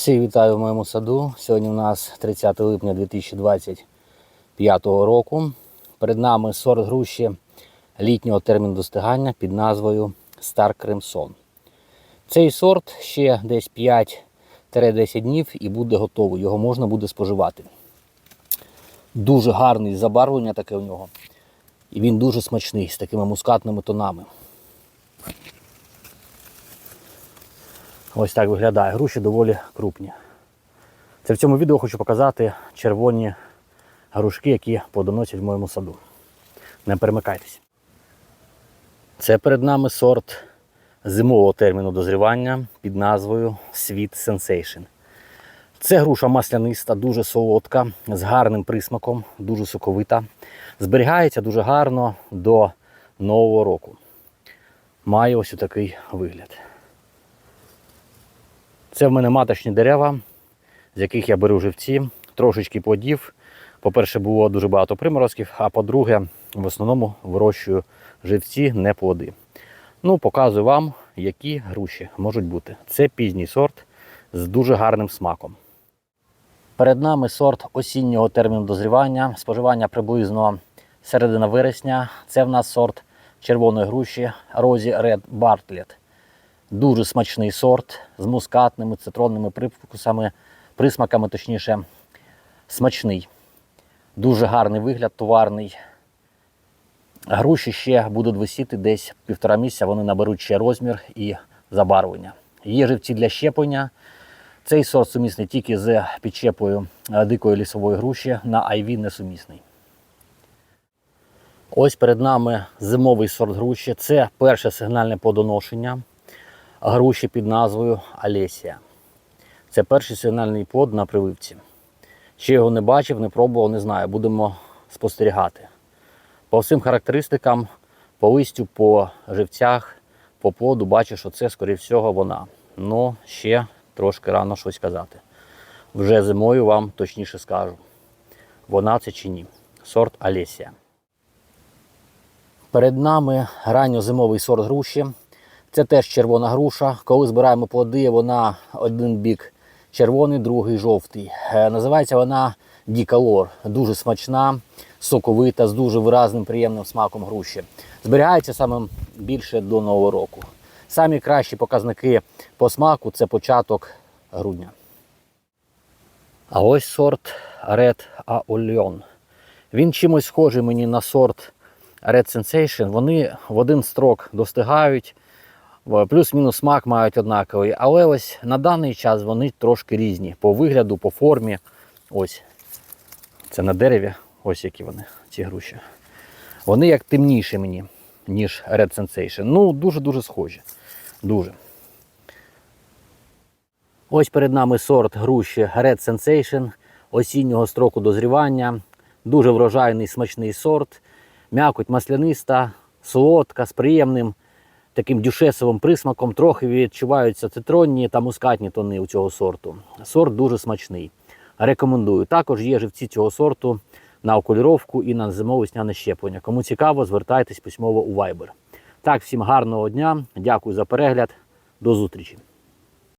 Всіх вітаю в моєму саду. Сьогодні у нас 30 липня 2025 року. Перед нами сорт груші літнього терміну достигання під назвою Star Crimson. Цей сорт ще десь 5-10 днів і буде готовий. Його можна буде споживати. Дуже гарний забарвлення таке у нього. І він дуже смачний з такими мускатними тонами. Ось так виглядає. Груші доволі крупні. Це в цьому відео хочу показати червоні грушки, які плодоносять в моєму саду. Не перемикайтесь. Це перед нами сорт зимового терміну дозрівання під назвою Sweet Sensation. Це груша масляниста, дуже солодка, з гарним присмаком, дуже соковита. Зберігається дуже гарно до Нового року. Має ось такий вигляд. Це в мене маточні дерева, з яких я беру живці, трошечки плодів. По-перше, було дуже багато приморозків, а по-друге, в основному вирощую живці, не плоди. Ну, показую вам, які груші можуть бути. Це пізній сорт з дуже гарним смаком. Перед нами сорт осіннього терміну дозрівання, споживання приблизно середина вересня. Це в нас сорт червоної груші Rosie Red Bartlett. Дуже смачний сорт з мускатними, цитронними привкусами, присмаками, точніше, смачний. Дуже гарний вигляд, товарний. Груші ще будуть висіти десь півтора місяця, вони наберуть ще розмір і забарвлення. Є живці для щеплення. Цей сорт сумісний тільки з підщепою е, дикої лісової груші, на айві несумісний. Ось перед нами зимовий сорт груші. Це перше сигнальне плодоношення груші під назвою Алесія. Це перший сигнальний плод на прививці. Ще його не бачив, не пробував, не знаю. Будемо спостерігати. По всім характеристикам, по листю, по живцях, по плоду бачу, що це, скоріше всього, вона. Ну, ще трошки рано щось казати. Вже зимою вам точніше скажу, вона це чи ні. Сорт Алесія. Перед нами ранньозимовий сорт груші. Це теж червона груша. Коли збираємо плоди, вона один бік червоний, другий жовтий. Е, Називається вона Дікалор. Дуже смачна, соковита, з дуже виразним, приємним смаком груші. Зберігається саме більше до Нового року. Самі кращі показники по смаку це початок грудня. А ось сорт Red Aoulion. Він чимось схожий мені на сорт Red Sensation. Вони в один строк достигають, плюс-мінус смак мають однаковий. Але ось на даний час вони трошки різні по вигляду, по формі. Ось це на дереві, ось які вони, ці груші. Вони як темніші мені, ніж Red Sensation. Ну, дуже-дуже схожі. Дуже. Ось перед нами сорт груші Red Sensation осіннього строку дозрівання. Дуже врожайний смачний сорт. М'якоть масляниста, солодка, з приємним таким дюшесовим присмаком. Трохи відчуваються цитронні та мускатні тони у цього сорту. Сорт дуже смачний. Рекомендую. Також є живці цього сорту на окуліровку і на зимово-сняне щеплення. Кому цікаво, звертайтесь письмово у Viber. Так, всім гарного дня. Дякую за перегляд. До зустрічі.